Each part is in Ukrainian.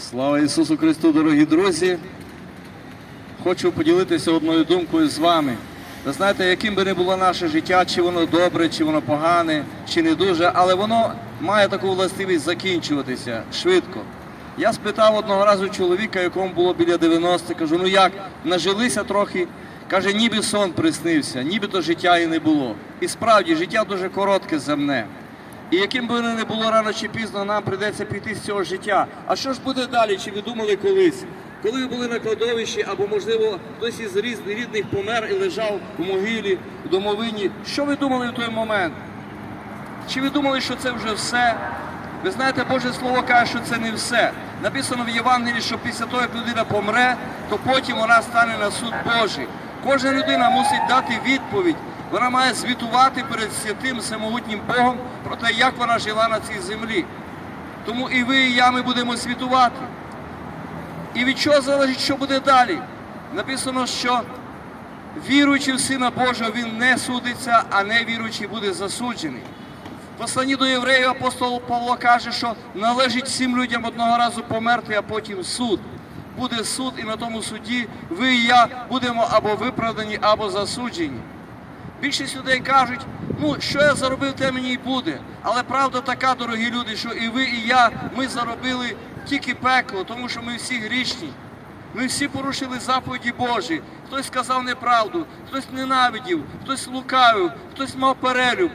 Слава Ісусу Христу, дорогі друзі! Хочу поділитися одною думкою з вами. Ви знаєте, яким би не було наше життя, чи воно добре, чи воно погане, чи не дуже, але воно має таку властивість закінчуватися швидко. Я спитав одного разу чоловіка, якому було біля 90, кажу, ну як, нажилися трохи. Каже, ніби сон приснився, нібито життя і не було. І справді, життя дуже коротке земне. І яким би воно не було рано чи пізно, нам прийдеться піти з цього життя. А що ж буде далі? Чи ви думали колись? Коли ви були на кладовищі, або, можливо, хтось із рідних помер і лежав у могилі, в домовині, що ви думали в той момент? Чи ви думали, що це вже все? Ви знаєте, Боже Слово каже, що це не все. Написано в Євангелії, що після того, як людина помре, то потім вона стане на суд Божий. Кожна людина мусить дати відповідь. Вона має звітувати перед святим всемогутнім Богом про те, як вона жила на цій землі. Тому і ви, і я ми будемо світувати. І від чого залежить, що буде далі? Написано, що віруючий в Сина Божого, він не судиться, а не віруючий буде засуджений. В посланні до євреїв апостол Павло каже, що належить всім людям одного разу померти, а потім суд. Буде суд, і на тому суді ви і я будемо або виправдані, або засуджені. Більшість людей кажуть, ну що я заробив, те мені й буде. Але правда така, дорогі люди, що і ви, і я, ми заробили тільки пекло, тому що ми всі грішні. Ми всі порушили заповіді Божі. Хтось сказав неправду, хтось ненавидів, хтось лукавив, хтось мав перелюб,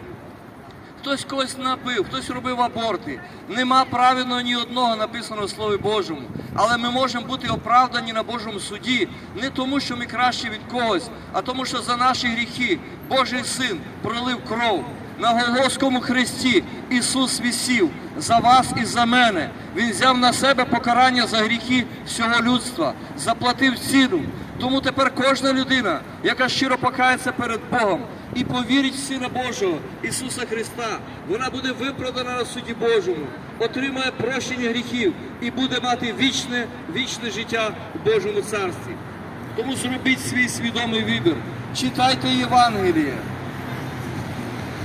хтось когось набив, хтось робив аборти. Нема правильного ні одного написано в Слові Божому. Але ми можемо бути оправдані на Божому суді не тому, що ми кращі від когось, а тому, що за наші гріхи Божий син пролив кров. На Голгофському хресті Ісус вісів за вас і за мене. Він взяв на себе покарання за гріхи всього людства, заплатив ціну. Тому тепер кожна людина, яка щиро покається перед Богом і повірить в Сина Божого Ісуса Христа, вона буде виправдана на суді Божому, отримає прощення гріхів і буде мати вічне, вічне життя в Божому царстві. Тому зробіть свій свідомий вибір. Читайте Євангеліє.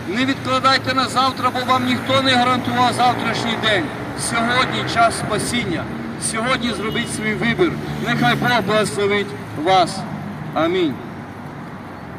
Не відкладайте на завтра, бо вам ніхто не гарантував завтрашній день. Сьогодні час спасіння. Сьогодні зробіть свій вибір. Нехай Бог благословить вас. Амінь.